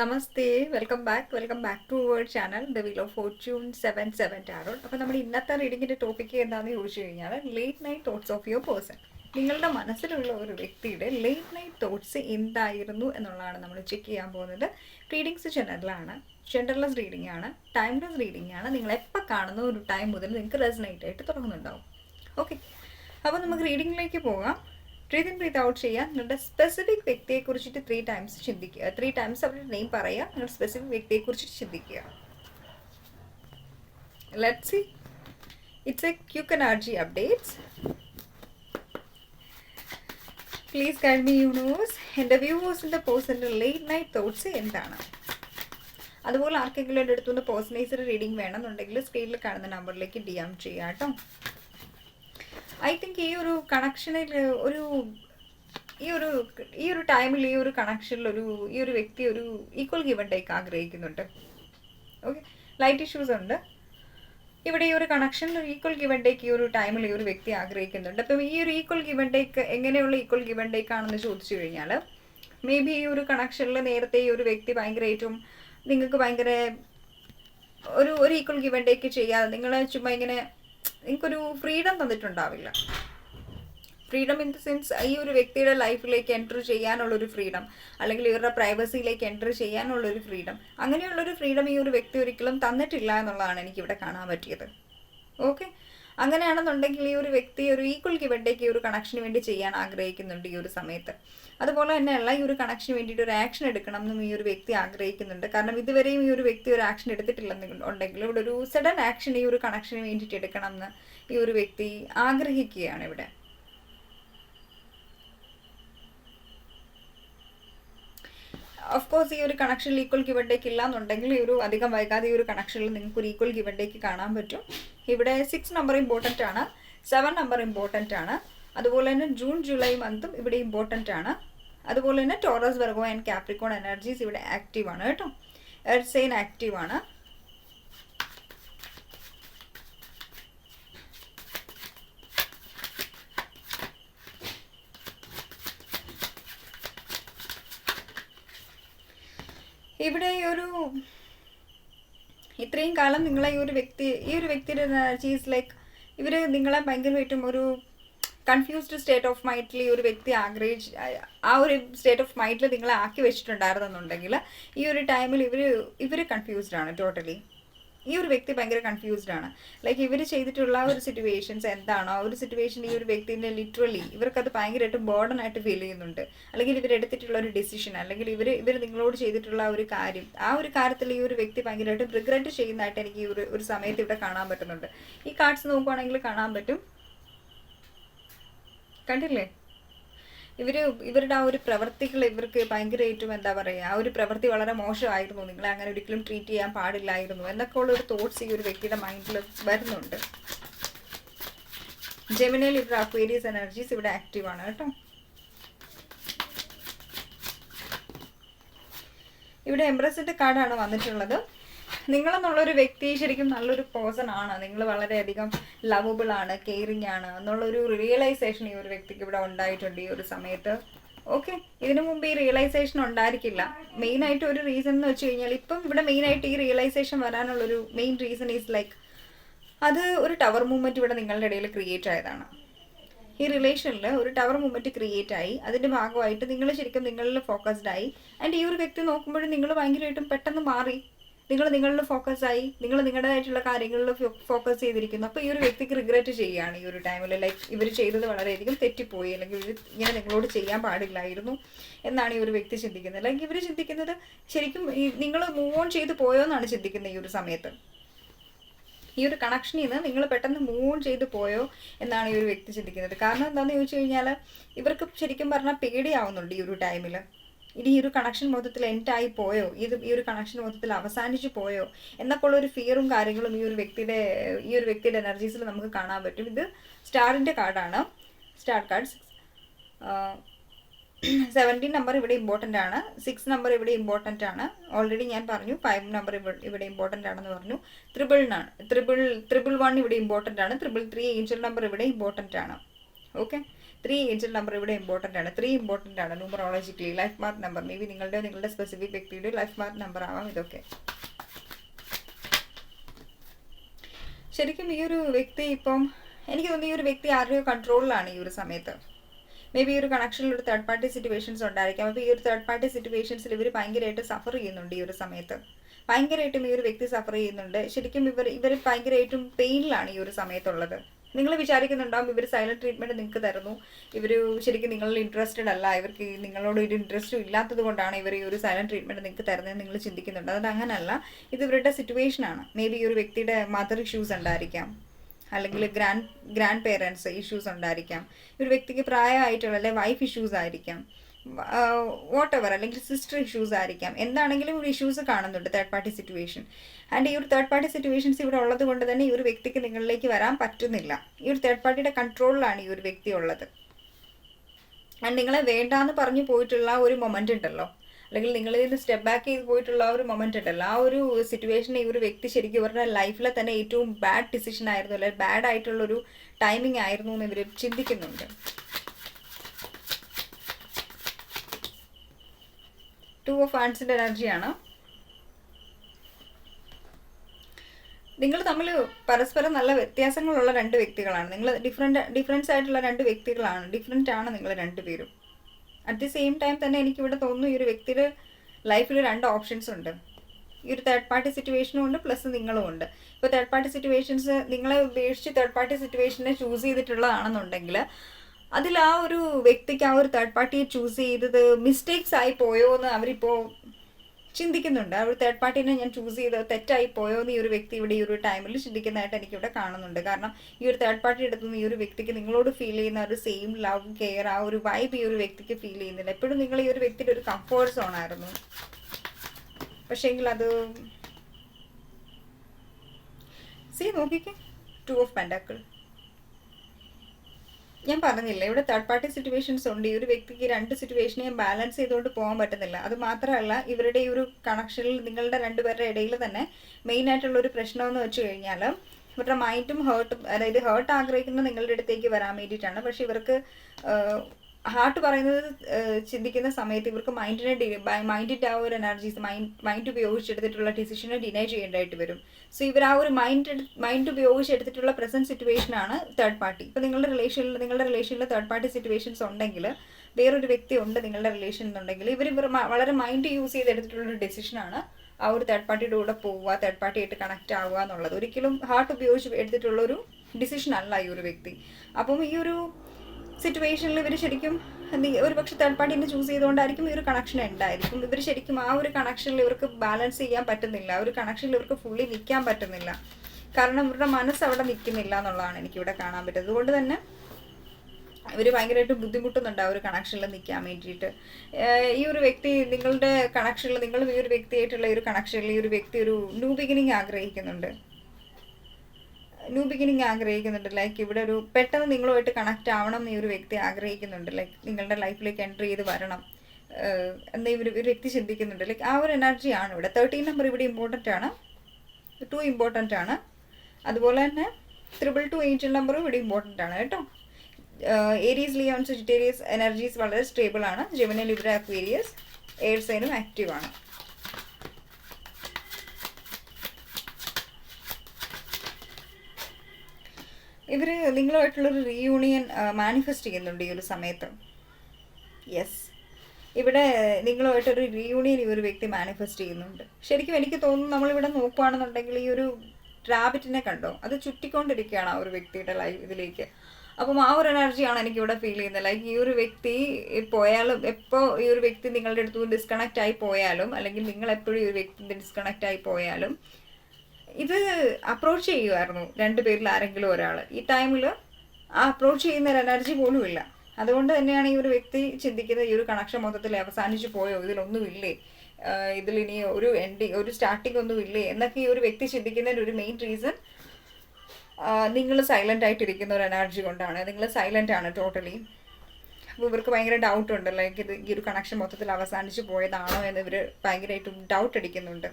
Namaste welcome back welcome back to our channel the wheel of fortune seven seven tarot അപ്പോൾ നമ്മുടെ ഇന്നത്തെ റീഡിങ്ങിന്റെ topic എന്താണെന്ന് ചോദിച്ചു കഴിഞ്ഞാൽ late night thoughts of your person നിങ്ങളുടെ മനസ്സിലുള്ള ഒരു വ്യക്തിയുടെ ലേറ്റ് നൈറ്റ് തോട്ട്സ് എന്തായിരുന്നു എന്നുള്ളതാണ് നമ്മൾ ചെക്ക് ചെയ്യാൻ പോകുന്നത്. റീഡിങ്സ് ജനറലാണ് ജെൻഡർലെസ് റീഡിംഗ് ആണ് ടൈംലെസ് റീഡിംഗ് ആണ്. നിങ്ങൾ എപ്പോൾ കാണുന്ന ഒരു ടൈം മുതൽ നിങ്ങൾക്ക് റെസനേറ്റ് ആയിട്ട് തുടങ്ങുന്നുണ്ടാവും. ഓക്കെ അപ്പോൾ നമുക്ക് റീഡിങ്ങിലേക്ക് പോകാം. ബ്രീത്ത് ഇൻ ബ്രീത്ത് ഔട്ട് ചെയ്യുക നിങ്ങളുടെ സ്പെസിഫിക് വ്യക്തിയെ കുറിച്ചിട്ട് ത്രീ ടൈംസ് ചിന്തിക്കുക ത്രീ ടൈംസ് അവരുടെ നെയിം പറയുക. നിങ്ങളുടെ സ്പെസിഫിക് വ്യക്തിയെ കുറിച്ചിട്ട് ചിന്തിക്കുക let see it's a quick energy updates please guide me universe എന്റെ വ്യൂവേഴ്സിന്റെ പേഴ്സന്റെ ലേറ്റ് നൈറ്റ് തോട്ട്സ് എന്താണ്? അതുപോലെ ആർക്കെങ്കിലും എന്റെ അടുത്തുനിന്ന് പേഴ്സണൈസ്ഡ് റീഡിംഗ് വേണമെന്നുണ്ടെങ്കിൽ സ്ക്രീനിൽ കാണുന്ന നമ്പറിലേക്ക് ഡി എം ചെയ്യാം കേട്ടോ. ഐ തിങ്ക് ഈ ഒരു കണക്ഷനിൽ ഒരു ഈ ഒരു ഈ ഒരു ടൈമിൽ ഈ ഒരു കണക്ഷനിൽ ഒരു ഈ ഒരു വ്യക്തി ഒരു ഈക്വൽ ഗിവൺ ടേക്ക് ആഗ്രഹിക്കുന്നുണ്ട് ഓക്കെ ലൈറ്റ് ഇഷ്യൂസ് ഉണ്ട് ഇവിടെ ഈ ഒരു കണക്ഷനിൽ ഒരു ഈക്വൽ ഗിവൺ ടേക്ക് ഈ ഒരു ടൈമിൽ ഈ ഒരു വ്യക്തി ആഗ്രഹിക്കുന്നുണ്ട് അപ്പം ഈ ഒരു ഈക്വൽ ഗിവൺ ടേക്ക് എങ്ങനെയുള്ള ഈക്വൽ ഗിവൺ ടേക്ക് ആണെന്ന് ചോദിച്ചു കഴിഞ്ഞാൽ മേ ബി ഈ ഒരു കണക്ഷനിൽ നേരത്തെ ഈ ഒരു വ്യക്തി ഭയങ്കര ഏറ്റവും നിങ്ങൾക്ക് ഭയങ്കര ഒരു ഒരു ഈക്വൽ ഗിവൺ ടേക്ക് ചെയ്യാതെ നിങ്ങൾ ചുമ്മാ ഇങ്ങനെ നിങ്ങൾക്കൊരു ഫ്രീഡം തന്നിട്ടുണ്ടാവില്ല. ഫ്രീഡം ഇൻ ദ സെൻസ് ഈ ഒരു വ്യക്തിയുടെ ലൈഫിലേക്ക് എന്റർ ചെയ്യാനുള്ളൊരു ഫ്രീഡം അല്ലെങ്കിൽ ഇവരുടെ പ്രൈവസിയിലേക്ക് എന്റർ ചെയ്യാനുള്ളൊരു ഫ്രീഡം അങ്ങനെയുള്ളൊരു ഫ്രീഡം ഈ ഒരു വ്യക്തി ഒരിക്കലും തന്നിട്ടില്ല എന്നുള്ളതാണ് എനിക്കിവിടെ കാണാൻ പറ്റിയത്. ഓക്കെ അങ്ങനെയാണെന്നുണ്ടെങ്കിൽ ഈ ഒരു വ്യക്തി ഒരു ഈക്വൽ ഗിവണ്ടേക്ക് ഈ ഒരു കണക്ഷന് വേണ്ടി ചെയ്യാൻ ആഗ്രഹിക്കുന്നുണ്ട് ഈ ഒരു സമയത്ത്. അതുപോലെ തന്നെയല്ല ഈ ഒരു കണക്ഷന് വേണ്ടിയിട്ട് ഒരു ആക്ഷൻ എടുക്കണം എന്നും ഈ ഒരു വ്യക്തി ആഗ്രഹിക്കുന്നുണ്ട്. കാരണം ഇതുവരെയും ഈ ഒരു വ്യക്തി ഒരു ആക്ഷൻ എടുത്തിട്ടില്ലെന്ന് ഉണ്ടെങ്കിൽ ഇവിടെ ഒരു സഡൻ ആക്ഷൻ ഈ ഒരു കണക്ഷന് വേണ്ടിയിട്ട് എടുക്കണം എന്ന് ഈ ഒരു വ്യക്തി ആഗ്രഹിക്കുകയാണ് ഇവിടെ. ഓഫ് കോഴ്സ് ഈ ഒരു കണക്ഷനിൽ ഈക്വൽ ഗിവൻഡേക്ക് ഇല്ല എന്നുണ്ടെങ്കിൽ ഈ ഒരു അധികം വൈകാതെ ഈ ഒരു കണക്ഷനിൽ നിങ്ങൾക്ക് ഒരു ഈക്വൽ ഗിവൻഡേക്ക് കാണാൻ പറ്റും. ഇവിടെ സിക്സ് നമ്പർ ഇമ്പോർട്ടന്റ് ആണ്. സെവൻ നമ്പർ ഇമ്പോർട്ടന്റ് ആണ്. അതുപോലെ തന്നെ ജൂൺ ജൂലൈ മന്തും ഇവിടെ ഇമ്പോർട്ടന്റ് ആണ്. അതുപോലെ തന്നെ Taurus Virgo and Capricorn energies ഇവിടെ ആക്റ്റീവ് ആണ് കേട്ടോ. എർസൈൻ ആക്റ്റീവ് ആണ്. ഇവിടെ ഒരു ഇത്രയും കാലം നിങ്ങളെ ഈ ഒരു വ്യക്തി ഈ ഒരു വ്യക്തിയുടെ ചീസ് ലൈക്ക് ഇവർ നിങ്ങളെ ഭയങ്കരമായിട്ടും ഒരു കൺഫ്യൂസ്ഡ് സ്റ്റേറ്റ് ഓഫ് മൈൻഡിൽ ഈ ഒരു വ്യക്തി ആഗ്രഹിച്ച് ആ ഒരു സ്റ്റേറ്റ് ഓഫ് മൈൻഡിൽ നിങ്ങളെ ആക്കി വെച്ചിട്ടുണ്ടായിരുന്നെന്നുണ്ടെങ്കിൽ ഈ ഒരു ടൈമിൽ ഇവർ ഇവർ കൺഫ്യൂസ്ഡ് ആണ് ടോട്ടലി ഈ ഒരു വ്യക്തി ഭയങ്കര കൺഫ്യൂസ്ഡ് ആണ്. ലൈക്ക് ഇവർ ചെയ്തിട്ടുള്ള ഒരു സിറ്റുവേഷൻസ് എന്താണോ ആ ഒരു സിറ്റുവേഷൻ ഈ ഒരു വ്യക്തിന്റെ ലിറ്ററലി ഇവർക്കത് ഭയങ്കരമായിട്ട് ബോർഡൻ ആയിട്ട് ഫീൽ ചെയ്യുന്നുണ്ട്. അല്ലെങ്കിൽ ഇവരെടുത്തിട്ടുള്ള ഒരു ഡിസിഷൻ അല്ലെങ്കിൽ ഇവർ ഇവർ നിങ്ങളോട് ചെയ്തിട്ടുള്ള ഒരു കാര്യം ആ ഒരു കാര്യത്തിൽ ഈ ഒരു വ്യക്തി ഭയങ്കരമായിട്ട് റിഗ്രറ്റ് ചെയ്യുന്നതായിട്ട് എനിക്ക് ഈ ഒരു ഒരു സമയത്ത് ഇവിടെ കാണാൻ പറ്റുന്നുണ്ട്. ഈ കാർഡ്സ് നോക്കുവാണെങ്കിൽ കാണാൻ പറ്റും. കണ്ടില്ലേ? ഇവർ ഇവരുടെ ആ ഒരു പ്രവൃത്തികൾ ഇവർക്ക് ഭയങ്കരമായിട്ടും എന്താ പറയുക ആ ഒരു പ്രവൃത്തി വളരെ മോശമായിരുന്നു. നിങ്ങളെ അങ്ങനെ ഒരിക്കലും ട്രീറ്റ് ചെയ്യാൻ പാടില്ലായിരുന്നു. എന്നൊക്കെ ഉള്ള ഒരു തോട്ട്സ് ഈ ഒരു വ്യക്തിയുടെ മൈൻഡിൽ വരുന്നുണ്ട്. ജെമിനൽ ഇവിടെ അക്വേരിയസ് എനർജീസ് ഇവിടെ ആക്റ്റീവ് ആണ് കേട്ടോ. ഇവിടെ എംബ്രസിന്റെ കാർഡാണ് വന്നിട്ടുള്ളത്. നിങ്ങളെന്നുള്ളൊരു വ്യക്തി ശരിക്കും നല്ലൊരു പേഴ്സൺ ആണ്. നിങ്ങൾ വളരെയധികം ലവബിൾ ആണ് കെയറിങ് ആണ് എന്നുള്ളൊരു റിയലൈസേഷൻ ഈ ഒരു വ്യക്തിക്ക് ഇവിടെ ഉണ്ടായിട്ടുണ്ട് ഈ ഒരു സമയത്ത്. ഓക്കെ ഇതിനു മുമ്പ് ഈ റിയലൈസേഷൻ ഉണ്ടായിരിക്കില്ല. മെയിനായിട്ട് ഒരു റീസൺ എന്ന് വെച്ച് കഴിഞ്ഞാൽ ഇപ്പം ഇവിടെ മെയിനായിട്ട് ഈ റിയലൈസേഷൻ വരാനുള്ളൊരു മെയിൻ റീസൺ ഈസ് ലൈക്ക് അത് ഒരു ടവർ മൂവ്മെന്റ് ഇവിടെ നിങ്ങളുടെ ഇടയിൽ ക്രിയേറ്റ് ആയതാണ്. ഈ റിലേഷനിൽ ഒരു ടവർ മൂവ്മെന്റ് ക്രിയേറ്റ് ആയി. അതിന്റെ ഭാഗമായിട്ട് നിങ്ങൾ ശരിക്കും നിങ്ങളിൽ ഫോക്കസ്ഡ് ആയി. ആൻഡ് ഈ ഒരു വ്യക്തി നോക്കുമ്പോഴും നിങ്ങൾ ഭയങ്കരമായിട്ടും പെട്ടെന്ന് മാറി. നിങ്ങൾ നിങ്ങളിൽ ഫോക്കസ് ആയി നിങ്ങൾ നിങ്ങളുടേതായിട്ടുള്ള കാര്യങ്ങളിൽ ഫോക്കസ് ചെയ്തിരിക്കുന്നു. അപ്പോൾ ഈ ഒരു വ്യക്തിക്ക് റിഗ്രറ്റ് ചെയ്യുകയാണ് ഈ ഒരു ടൈമിൽ ലൈക്ക് ഇവർ ചെയ്തത് വളരെയധികം തെറ്റിപ്പോയി അല്ലെങ്കിൽ ഇവർ ഇങ്ങനെ നിങ്ങളോട് ചെയ്യാൻ പാടില്ലായിരുന്നു എന്നാണ് ഈ ഒരു വ്യക്തി ചിന്തിക്കുന്നത്. അല്ലെങ്കിൽ ഇവർ ചിന്തിക്കുന്നത് ശരിക്കും നിങ്ങൾ മൂവ് ഓൺ ചെയ്ത് പോയോ എന്നാണ് ചിന്തിക്കുന്നത് ഈ ഒരു സമയത്ത്. ഈ ഒരു കണക്ഷനിൽ നിന്ന് നിങ്ങൾ പെട്ടെന്ന് മൂവ് ഓൺ ചെയ്ത് പോയോ എന്നാണ് ഈ ഒരു വ്യക്തി ചിന്തിക്കുന്നത്. കാരണം എന്താണെന്ന് ചോദിച്ചു കഴിഞ്ഞാൽ ഇവർക്ക് ശരിക്കും പറഞ്ഞാൽ പേടിയാവുന്നുണ്ട് ഈ ഒരു ടൈമിൽ ഇനി ഈ ഒരു കണക്ഷൻ മൊത്തത്തിൽ എൻഡായി പോയോ? ഇത് ഈ ഒരു കണക്ഷൻ മൊത്തത്തിൽ അവസാനിച്ചു പോയോ? എന്നൊക്കെ ഉള്ള ഒരു ഫിയറും കാര്യങ്ങളും ഈ ഒരു വ്യക്തിയുടെ ഈ ഒരു വ്യക്തിയുടെ എനർജീസിൽ നമുക്ക് കാണാൻ പറ്റും. ഇത് സ്റ്റാറിന്റെ കാർഡാണ് സ്റ്റാർ കാർഡ് സെവന്റീൻ നമ്പർ ഇവിടെ ഇമ്പോർട്ടന്റ് ആണ്. സിക്സ് നമ്പർ ഇവിടെ ഇമ്പോർട്ടന്റ് ആണ്. ഓൾറെഡി ഞാൻ പറഞ്ഞു ഫൈവ് നമ്പർ ഇവിടെ ഇമ്പോർട്ടന്റ് ആണെന്ന് പറഞ്ഞു. ത്രിബിളിനാണ് ത്രിബിൾ ത്രിബിൾ വൺ ഇവിടെ ഇമ്പോർട്ടന്റ് ആണ്. ത്രിബിൾ ത്രീ ഏഞ്ചൽ നമ്പർ ഇവിടെ ഇമ്പോർട്ടന്റ് ആണ്. ഓക്കെ ത്രീ ഏഞ്ചൽ നമ്പർ ഇവിടെ ഇമ്പോർട്ടന്റ് ആണ്. ത്രീ ഇമ്പോർട്ടന്റ് ആണ്. Numerologically life mark number may be നിങ്ങളുടെ നിങ്ങളുടെ സ്പെസിഫിക് വ്യക്തിയുടെ ലൈഫ് മാർക്ക് നമ്പർ ആവാം ഇതൊക്കെ. ശരിക്കും ഈ ഒരു വ്യക്തി ഇപ്പം എനിക്ക് തോന്നുന്നു ഈ ഒരു വ്യക്തി ആരുടെയോ കൺട്രോളിലാണ് ഈ ഒരു സമയത്ത്. മേ ബി ഈ ഒരു കണക്ഷനിൽ ഒരു തേർഡ് പാർട്ടി സിറ്റുവേഷൻസ് ഉണ്ടായിരിക്കാം. അപ്പോൾ ഈ ഒരു തേർഡ് പാർട്ടി സിറ്റുവേഷൻസിൽ ഇവർ ഭയങ്കരമായിട്ട് സഫർ ചെയ്യുന്നുണ്ട് ഈ ഒരു സമയത്ത്. ഭയങ്കരമായിട്ടും ഈ ഒരു വ്യക്തി സഫർ ചെയ്യുന്നുണ്ട്. ശരിക്കും ഇവർ ഇവർ ഭയങ്കരമായിട്ടും പെയിനിലാണ് ഈ ഒരു സമയത്തുള്ളത്. നിങ്ങൾ വിചാരിക്കുന്നുണ്ടാവും ഇവർ സൈലന്റ് ട്രീറ്റ്മെന്റ് നിങ്ങൾക്ക് തരുന്നു. ഇവർ ശരിക്കും നിങ്ങളിൽ ഇൻട്രസ്റ്റഡ് അല്ല. ഇവർക്ക് നിങ്ങളോട് ഒരു ഇൻട്രസ്റ്റും ഇല്ലാത്തത് കൊണ്ടാണ് ഇവർ ഈ ഒരു സൈലന്റ് ട്രീറ്റ്മെന്റ് നിങ്ങൾക്ക് തരുന്നത് നിങ്ങൾ ചിന്തിക്കുന്നുണ്ട്. അത് അങ്ങനല്ല. ഇത് ഇവരുടെ സിറ്റുവേഷൻ ആണ്. മേ ബി ഈ ഒരു വ്യക്തിയുടെ മദർ ഇഷ്യൂസ് ഉണ്ടായിരിക്കാം. അല്ലെങ്കിൽ ഗ്രാൻഡ് ഗ്രാൻഡ് പേരൻസ് ഇഷ്യൂസ് ഉണ്ടായിരിക്കാം. ഒരു വ്യക്തിക്ക് പ്രായമായിട്ടുള്ള അല്ലെങ്കിൽ വൈഫ് ഇഷ്യൂസ് ആയിരിക്കാം. വാട്ട് എവർ അല്ലെങ്കിൽ സിസ്റ്റർ ഇഷ്യൂസ് ആയിരിക്കാം. എന്താണെങ്കിലും ഒരു ഇഷ്യൂസ് കാണുന്നുണ്ട് തേർഡ് പാർട്ടി സിറ്റുവേഷൻ ആൻഡ് ഈ ഒരു തേർഡ് പാർട്ടി സിറ്റുവേഷൻസ് ഇവിടെ ഉള്ളത് കൊണ്ട് തന്നെ ഈ ഒരു വ്യക്തിക്ക് നിങ്ങളിലേക്ക് വരാൻ പറ്റുന്നില്ല. ഈ ഒരു തേർഡ് പാർട്ടിയുടെ കൺട്രോളിലാണ് ഈ ഒരു വ്യക്തി ഉള്ളത്. ആൻഡ് നിങ്ങളെ വേണ്ടാന്ന് പറഞ്ഞു പോയിട്ടുള്ള ഒരു മൊമെന്റ് ഉണ്ടല്ലോ. അല്ലെങ്കിൽ നിങ്ങൾ നിന്ന് സ്റ്റെപ്പ് ബാക്ക് ചെയ്ത് പോയിട്ടുള്ള ഒരു മൊമെന്റ് ഉണ്ടല്ലോ. ആ ഒരു സിറ്റുവേഷൻ ഈ ഒരു വ്യക്തി ശരിക്കും ഇവരുടെ ലൈഫിലെ തന്നെ ഏറ്റവും ബാഡ് ഡിസിഷൻ ആയിരുന്നു അല്ലെങ്കിൽ ബാഡ് ആയിട്ടുള്ള ഒരു ടൈമിംഗ് ആയിരുന്നു എന്ന് ഇവർ ചിന്തിക്കുന്നുണ്ട്. ടു ഓഫ് ആൻസിന്റെ എനർജിയാണ്. നിങ്ങൾ തമ്മിൽ പരസ്പരം നല്ല വ്യത്യാസങ്ങളുള്ള രണ്ട് വ്യക്തികളാണ്. നിങ്ങൾ ഡിഫറെന്റ് ഡിഫറൻസ് ആയിട്ടുള്ള രണ്ട് വ്യക്തികളാണ്. ഡിഫറെന്റ് ആണ് നിങ്ങൾ രണ്ടുപേരും അറ്റ് ദി സെയിം ടൈം തന്നെ എനിക്കിവിടെ തോന്നുന്നു ഈ ഒരു വ്യക്തിയുടെ ലൈഫിൽ രണ്ട് ഓപ്ഷൻസ് ഉണ്ട്. ഈ ഒരു തേർഡ് പാർട്ടി സിറ്റുവേഷനും ഉണ്ട് പ്ലസ് നിങ്ങളും ഉണ്ട്. ഇപ്പോൾ തേർഡ് പാർട്ടി സിറ്റുവേഷൻസ് നിങ്ങളെ ഉപേക്ഷിച്ച് തേർഡ് പാർട്ടി സിറ്റുവേഷനെ ചൂസ് ചെയ്തിട്ടുള്ളതാണെന്നുണ്ടെങ്കിൽ അതിൽ ആ ഒരു വ്യക്തിക്ക് ആ ഒരു തേർഡ് പാർട്ടിയെ ചൂസ് ചെയ്തത് മിസ്റ്റേക്സ് ആയി പോയോ എന്ന് അവരിപ്പോ ചിന്തിക്കുന്നുണ്ട്. ആ ഒരു തേർഡ് പാർട്ടിനെ ഞാൻ ചൂസ് ചെയ്തത് തെറ്റായി പോയോ എന്ന് ഈ ഒരു വ്യക്തി ഇവിടെ ഈ ഒരു ടൈമിൽ ചിന്തിക്കുന്നതായിട്ട് എനിക്കിവിടെ കാണുന്നുണ്ട്. കാരണം ഈ ഒരു തേർഡ് പാർട്ടി എടുത്തുനിന്ന് ഈ ഒരു വ്യക്തിക്ക് നിങ്ങളോട് ഫീൽ ചെയ്യുന്ന ഒരു സെയിം ലവ് കെയർ ആ ഒരു വൈബ് ഈ ഒരു വ്യക്തിക്ക് ഫീൽ ചെയ്യുന്നില്ല. എപ്പോഴും നിങ്ങൾ ഈ ഒരു വ്യക്തിയുടെ ഒരു കംഫോർട്ട് സോൺ ആയിരുന്നു. പക്ഷേങ്കിൽ അത് സീ നോക്കിക്കേ. ടു ഓഫ് പെൻഡാക്കിൾ ഞാൻ പറഞ്ഞില്ല ഇവിടെ തേർഡ് പാർട്ടി സിറ്റുവേഷൻസ് ഉണ്ട്. ഈ ഒരു വ്യക്തിക്ക് രണ്ട് സിറ്റുവേഷനെയും ബാലൻസ് ചെയ്തുകൊണ്ട് പോകാൻ പറ്റുന്നില്ല. അത് മാത്രമല്ല ഇവരുടെ ഈ ഒരു കണക്ഷനിൽ നിങ്ങളുടെ രണ്ടുപേരുടെ ഇടയിൽ തന്നെ മെയിൻ ആയിട്ടുള്ള ഒരു പ്രശ്നമെന്ന് വെച്ച് കഴിഞ്ഞാൽ ഇവരുടെ മൈൻഡും ഹേർട്ടും അതായത് ഹേർട്ട് ആഗ്രഹിക്കുന്നത് നിങ്ങളുടെ അടുത്തേക്ക് വരാൻ വേണ്ടിയിട്ടാണ്. പക്ഷെ ഇവർക്ക് ഹാർട്ട് പറയുന്നത് ചിന്തിക്കുന്ന സമയത്ത് ഇവർക്ക് മൈൻഡിനെ മൈൻഡിന്റെ ആ ഒരു എനർജീസ് മൈൻഡ് മൈൻഡ് ഉപയോഗിച്ചെടുത്തിട്ടുള്ള ഡിസിഷനെ ഡിനൈ ചെയ്യേണ്ടതായിട്ട് വരും. സോ ഇവർ ആ ഒരു മൈൻഡ് മൈൻഡ് ഉപയോഗിച്ചെടുത്തിട്ടുള്ള പ്രസന്റ് സിറ്റുവേഷൻ ആണ് തേർഡ് പാർട്ടി ഇപ്പോൾ നിങ്ങളുടെ റിലേഷനിൽ നിങ്ങളുടെ റിലേഷനിൽ തേർഡ് പാർട്ടി സിറ്റുവേഷൻസ് ഉണ്ടെങ്കിൽ വേറൊരു വ്യക്തി ഉണ്ട് നിങ്ങളുടെ റിലേഷൻ എന്നുണ്ടെങ്കിൽ ഇവർ ഇവർ വളരെ മൈൻഡ് യൂസ് ചെയ്തെടുത്തിട്ടുള്ള ഒരു ഡെസിഷനാണ് ആ ഒരു തേർഡ് പാർട്ടിയുടെ കൂടെ പോവുക തേർഡ് പാർട്ടി ആയിട്ട് കണക്ട് ആവുക എന്നുള്ളത്. ഒരിക്കലും ഹാർട്ട് ഉപയോഗിച്ച് എടുത്തിട്ടുള്ള ഒരു ഡിസിഷൻ അല്ല ഈ ഒരു വ്യക്തി. അപ്പം ഈ ഒരു സിറ്റുവേഷനിൽ ഇവർ ശരിക്കും ഒരു പക്ഷെ തേർഡ് പാർട്ടിനെ ചൂസ് ചെയ്തുകൊണ്ടായിരിക്കും ഈ ഒരു കണക്ഷൻ ഉണ്ടായിരിക്കും ഇവർ ശരിക്കും ആ ഒരു കണക്ഷനിൽ ഇവർക്ക് ബാലൻസ് ചെയ്യാൻ പറ്റുന്നില്ല. ഒരു കണക്ഷനിൽ ഇവർക്ക് ഫുള്ളി നിൽക്കാൻ പറ്റുന്നില്ല. കാരണം ഇവരുടെ മനസ്സ് അവിടെ നിൽക്കുന്നില്ല എന്നുള്ളതാണ് എനിക്കിവിടെ കാണാൻ പറ്റുന്നത്. അതുകൊണ്ട് തന്നെ ഇവർ ഭയങ്കരമായിട്ട് ബുദ്ധിമുട്ടുന്നുണ്ട് ആ ഒരു കണക്ഷനിൽ നിൽക്കാൻ വേണ്ടിയിട്ട്. ഈ ഒരു വ്യക്തി നിങ്ങളുടെ കണക്ഷനിൽ നിങ്ങളും ഈ ഒരു വ്യക്തിയായിട്ടുള്ള ഈ ഒരു കണക്ഷനിൽ ഈ ഒരു വ്യക്തി ഒരു ന്യൂ ബിഗിനിങ് ആഗ്രഹിക്കുന്നുണ്ട്. ന്യൂ ബിഗിനിങ് ആഗ്രഹിക്കുന്നുണ്ട്. ലൈക്ക് ഇവിടെ ഒരു പെട്ടെന്ന് നിങ്ങളുമായിട്ട് കണക്ട് ആവണം എന്ന് ഈ ഒരു വ്യക്തി ആഗ്രഹിക്കുന്നുണ്ട്. ലൈക്ക് നിങ്ങളുടെ ലൈഫിലേക്ക് എന്റർ ചെയ്ത് വരണം. എന്ന് ഈ ഒരു വ്യക്തി ചിന്തിക്കുന്നുണ്ട്. ലൈക്ക് ആ ഒരു എനർജി ആണ് ഇവിടെ. തേർട്ടീൻ നമ്പർ ഇവിടെ ഇമ്പോർട്ടന്റ് ആണ്. ടു ഇമ്പോർട്ടന്റ് ആണ്. അതുപോലെ തന്നെ ത്രിബിൾ ടു ഏഞ്ചൽ നമ്പറും ഇവിടെ ഇമ്പോർട്ടന്റ് ആണ് കേട്ടോ. ഏരിയസ് ലിയോൺ സെജിറ്റേറിയസ് എനർജീസ് വളരെ സ്റ്റേബിൾ ആണ്. ജെമിനൽ ലിബ്ര അക്വേരിയസ് എയർ സൈനും ആക്റ്റീവ് ആണ്. ഇവർ നിങ്ങളുമായിട്ടുള്ളൊരു റീയൂണിയൻ മാനിഫെസ്റ്റ് ചെയ്യുന്നുണ്ട് ഈ ഒരു സമയത്ത്. യെസ് ഇവിടെ നിങ്ങളുമായിട്ടൊരു റീയൂണിയൻ ഈ ഒരു വ്യക്തി മാനിഫെസ്റ്റ് ചെയ്യുന്നുണ്ട്. ശരിക്കും എനിക്ക് തോന്നുന്നു നമ്മളിവിടെ നോക്കുകയാണെന്നുണ്ടെങ്കിൽ ഈ ഒരു റാബിറ്റിനെ കണ്ടോ? അത് ചുറ്റിക്കൊണ്ടിരിക്കുകയാണ് ആ ഒരു വ്യക്തിയുടെ ലൈഫ് ഇതിലേക്ക്. അപ്പം ആ ഒരു എനർജിയാണ് എനിക്ക് ഇവിടെ ഫീൽ ചെയ്യുന്നത്. ലൈക്ക് ഈ ഒരു വ്യക്തി പോയാലും എപ്പോൾ ഈ ഒരു വ്യക്തി നിങ്ങളുടെ അടുത്ത് ഡിസ്കണക്റ്റ് ആയി പോയാലും അല്ലെങ്കിൽ നിങ്ങൾ എപ്പോഴും ഈ ഒരു വ്യക്തി ഡിസ്കണക്റ്റ് ആയി പോയാലും ഇത് അപ്രോച്ച് ചെയ്യുമായിരുന്നു രണ്ടുപേരിൽ ആരെങ്കിലും ഒരാൾ ഈ ടൈമിൽ ആ അപ്രോച്ച് ചെയ്യുന്ന ഒരു എനർജി പോലും ഇല്ല. അതുകൊണ്ട് തന്നെയാണ് ഈ ഒരു വ്യക്തി ചിന്തിക്കുന്നത് ഈ ഒരു കണക്ഷൻ മൊത്തത്തിൽ അവസാനിച്ചു പോയോ? ഇതിലൊന്നുമില്ലേ? ഇതിൽ ഇനി ഒരു എൻഡിങ് ഒരു സ്റ്റാർട്ടിംഗ് ഒന്നും ഇല്ലേ എന്നൊക്കെ ഈ ഒരു വ്യക്തി ചിന്തിക്കുന്നതിന്റെ ഒരു മെയിൻ റീസൺ നിങ്ങൾ സൈലന്റ് ആയിട്ടിരിക്കുന്ന ഒരു എനർജി കൊണ്ടാണ്. നിങ്ങൾ സൈലന്റ് ആണ് ടോട്ടലി അപ്പോൾ ഇവർക്ക് ഭയങ്കര ഡൗട്ട് ഉണ്ട്. ലൈക്ക് ഇത് ഈ ഒരു കണക്ഷൻ മൊത്തത്തിൽ അവസാനിച്ചു പോയതാണോ എന്ന് ഇവർ ഭയങ്കരമായിട്ടും ഡൗട്ട് അടിക്കുന്നുണ്ട്.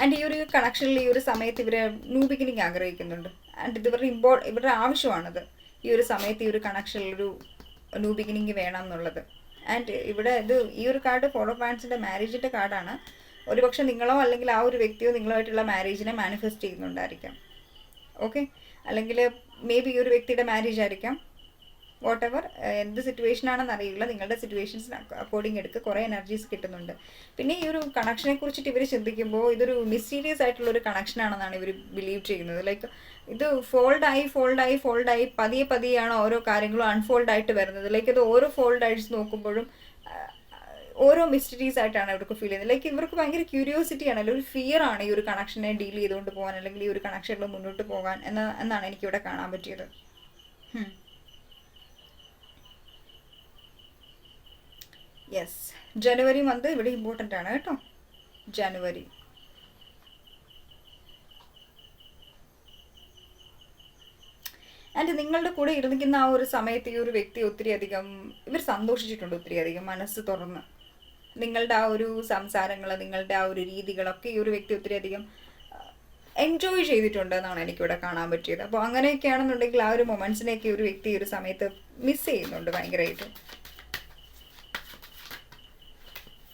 ആൻഡ് ഈ ഒരു കണക്ഷനിൽ ഈ ഒരു സമയത്ത് ഇവർ ന്യൂ ബിഗിനിങ് ആഗ്രഹിക്കുന്നുണ്ട്. ആൻഡ് ഇത് ഇവരുടെ ഇമ്പോ ഇവരുടെ ആവശ്യമാണത്. ഈ ഒരു സമയത്ത് ഈ ഒരു കണക്ഷനിൽ ഒരു ന്യൂ ബിഗിനിങ് വേണം എന്നുള്ളത് ആൻഡ് ഇവിടെ ഇത് ഈ ഒരു കാർഡ് ഫോളോ പാൻസിന്റെ മാരേജിന്റെ കാർഡാണ് ഒരുപക്ഷെ നിങ്ങളോ അല്ലെങ്കിൽ ആ ഒരു വ്യക്തിയോ നിങ്ങളുമായിട്ടുള്ള മാരേജിനെ മാനിഫെസ്റ്റ് ചെയ്യുന്നുണ്ടായിരിക്കാം. ഓക്കെ അല്ലെങ്കിൽ മേ ബി ഈ ഒരു വ്യക്തിയുടെ മാരേജ് ആയിരിക്കാം. വാട്ട് എവർ എന്ത് സിറ്റുവേഷൻ ആണെന്ന് അറിയില്ല. നിങ്ങളുടെ സിറ്റുവേഷൻസിന് അക്കോർഡിംഗ് എടുക്ക്. കുറേ എനർജീസ് കിട്ടുന്നുണ്ട്. പിന്നെ ഈ ഒരു കണക്ഷനെ കുറിച്ചിട്ട് ഇവർ ചിന്തിക്കുമ്പോൾ ഇതൊരു മിസ്റ്റീരിയസ് ആയിട്ടുള്ള ഒരു കണക്ഷൻ ആണെന്നാണ് ഇവർ ബിലീവ് ചെയ്യുന്നത്. ലൈക്ക് ഇത് ഫോൾഡായി ഫോൾഡായി ഫോൾഡായി പതിയെ പതിയാണ് ഓരോ കാര്യങ്ങളും അൺഫോൾഡ് ആയിട്ട് വരുന്നത്. ലൈക്ക് ഇത് ഓരോ ഫോൾഡ് ആയിട്ട് നോക്കുമ്പോഴും ഓരോ മിസ്റ്ററീസ് ആയിട്ടാണ് ഇവർക്ക് ഫീൽ ചെയ്യുന്നത്. ലൈക്ക് ഇവർക്ക് ഭയങ്കര ക്യൂരിയോസിറ്റി ആണ്. അല്ലെങ്കിൽ ഒരു ഫിയർ ആണ് ഈ ഒരു കണക്ഷനെ ഡീൽ ചെയ്തുകൊണ്ട് പോകാൻ അല്ലെങ്കിൽ ഈ ഒരു കണക്ഷനിൽ മുന്നോട്ട് പോകാൻ എന്ന എന്നാണ് എനിക്കിവിടെ കാണാൻ പറ്റിയത്. യെസ് ജനുവരി മന്ത് ഇവിടെ ഇമ്പോർട്ടന്റ് ആണ് കേട്ടോ. ജനുവരി ആൻഡ് നിങ്ങളുടെ കൂടെ ഇരുന്നിക്കുന്ന ആ ഒരു സമയത്ത് ഈ ഒരു വ്യക്തി ഒത്തിരി അധികം ഇവർ സന്തോഷിച്ചിട്ടുണ്ട് ഒത്തിരി അധികം മനസ്സ് തുറന്ന്. നിങ്ങളുടെ ആ ഒരു സംസാരങ്ങൾ നിങ്ങളുടെ ആ ഒരു രീതികളൊക്കെ ഈ ഒരു വ്യക്തി ഒത്തിരി അധികം എൻജോയ് ചെയ്തിട്ടുണ്ട് എന്നാണ് എനിക്കിവിടെ കാണാൻ പറ്റിയത്. അപ്പോൾ അങ്ങനെയൊക്കെയാണെന്നുണ്ടെങ്കിൽ ആ ഒരു മൊമെൻസിനെയൊക്കെ ഒരു വ്യക്തി ഈ ഒരു സമയത്ത് മിസ് ചെയ്യുന്നുണ്ട് ഭയങ്കരമായിട്ട്.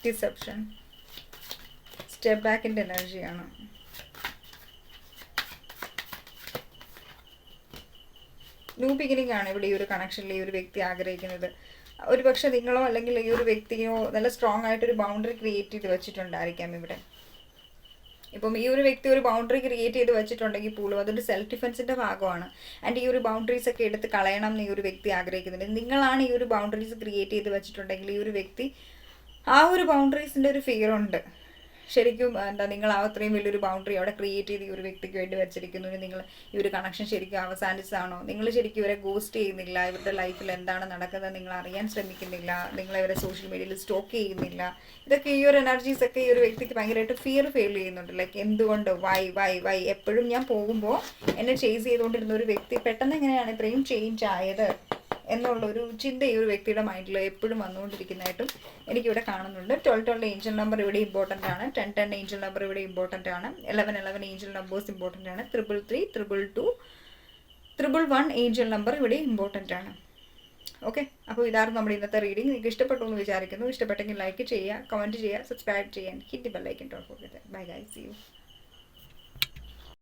ഡിസെപ്ഷൻ സ്റ്റെപ്പ് ബാക്കിന്റെ എനർജിയാണ് ന്യൂ ബിഗിനിങ് ആണ് ഇവിടെ ഈ ഒരു കണക്ഷനിൽ ഈ ഒരു വ്യക്തി ആഗ്രഹിക്കുന്നത്. ഒരു പക്ഷെ നിങ്ങളോ അല്ലെങ്കിൽ ഈ ഒരു വ്യക്തിയോ നല്ല സ്ട്രോങ് ആയിട്ടൊരു ബൗണ്ടറി ക്രിയേറ്റ് ചെയ്ത് വെച്ചിട്ടുണ്ടായിരിക്കാം ഇവിടെ. ഇപ്പം ഈ ഒരു വ്യക്തി ഒരു ബൗണ്ടറി ക്രിയേറ്റ് ചെയ്ത് വെച്ചിട്ടുണ്ടെങ്കിൽ പോലും അതൊരു സെൽഫ് ഡിഫെൻസിന്റെ ഭാഗമാണ്. ആൻഡ് ഈ ഒരു ബൗണ്ടറീസ് ഒക്കെ എടുത്ത് കളയണം എന്ന് ഈ ഒരു വ്യക്തി ആഗ്രഹിക്കുന്നുണ്ട്. നിങ്ങളാണ് ഈ ഒരു ബൗണ്ടറീസ് ക്രിയേറ്റ് ചെയ്ത് വെച്ചിട്ടുണ്ടെങ്കിൽ ഈ ഒരു വ്യക്തി ആ ഒരു ബൗണ്ടറീസിന്റെ ഒരു ഫിയർ ഉണ്ട്. ശരിക്കും എന്താ നിങ്ങൾ ആ അത്രയും വലിയൊരു ബൗണ്ടറി അവിടെ ക്രിയേറ്റ് ചെയ്ത് ഈ ഒരു വ്യക്തിക്ക് വേണ്ടി വെച്ചിരിക്കുന്നു. നിങ്ങൾ ഈ ഒരു കണക്ഷൻ ശരിക്കും അവസാനിച്ചതാണോ? നിങ്ങൾ ശരിക്കും ഇവരെ ഗോസ്റ്റ് ചെയ്യുന്നില്ല. ഇവരുടെ ലൈഫിൽ എന്താണ് നടക്കുന്നത് നിങ്ങൾ അറിയാൻ ശ്രമിക്കുന്നില്ല. നിങ്ങൾ ഇവരെ സോഷ്യൽ മീഡിയയിൽ സ്റ്റോക്ക് ചെയ്യുന്നില്ല. ഇതൊക്കെ ഈ ഒരു എനർജീസ് ഒക്കെ ഈ ഒരു വ്യക്തിക്ക് ഭയങ്കരമായിട്ട് ഫിയർ ഫീൽ ചെയ്യുന്നുണ്ട്. ലൈക്ക് എന്തുകൊണ്ട്? വൈ വൈ വൈ എപ്പോഴും ഞാൻ പോകുമ്പോൾ എന്നെ ചേസ് ചെയ്തുകൊണ്ടിരുന്ന ഒരു വ്യക്തി പെട്ടെന്ന് എങ്ങനെയാണ് ഇത്രയും ചേഞ്ച് ആയത്? എന്നുള്ളൊരു ചിന്ത ഈ ഒരു വ്യക്തിയുടെ മൈൻഡിൽ എപ്പോഴും വന്നുകൊണ്ടിരിക്കുന്നതായിട്ടും എനിക്കിവിടെ കാണുന്നുണ്ട്. ട്വൽവ് ട്വൽവ് ഏഞ്ചൽ നമ്പർ ഇവിടെ ഇമ്പോർട്ടന്റ് ആണ്. ടെൻ ടെൻ ഏഞ്ചൽ നമ്പർ ഇവിടെ ഇമ്പോർട്ടന്റ് ആണ്. Eleven eleven angel numbers important ആണ്. Triple three triple two triple one angel number ഇവിടെ ഇമ്പോർട്ടന്റ് ആണ്. ഓക്കെ അപ്പോൾ ഇതായിരുന്നു നമ്മുടെ ഇന്നത്തെ റീഡിംഗ് നിങ്ങൾക്ക് ഇഷ്ടപ്പെട്ടു എന്ന് വിചാരിക്കുന്നു. ഇഷ്ടപ്പെട്ടെങ്കിൽ ലൈക്ക് ചെയ്യുക കമന്റ് ചെയ്യുക സബ്സ്ക്രൈബ് ചെയ്യാൻ hit bell icon for bye guys you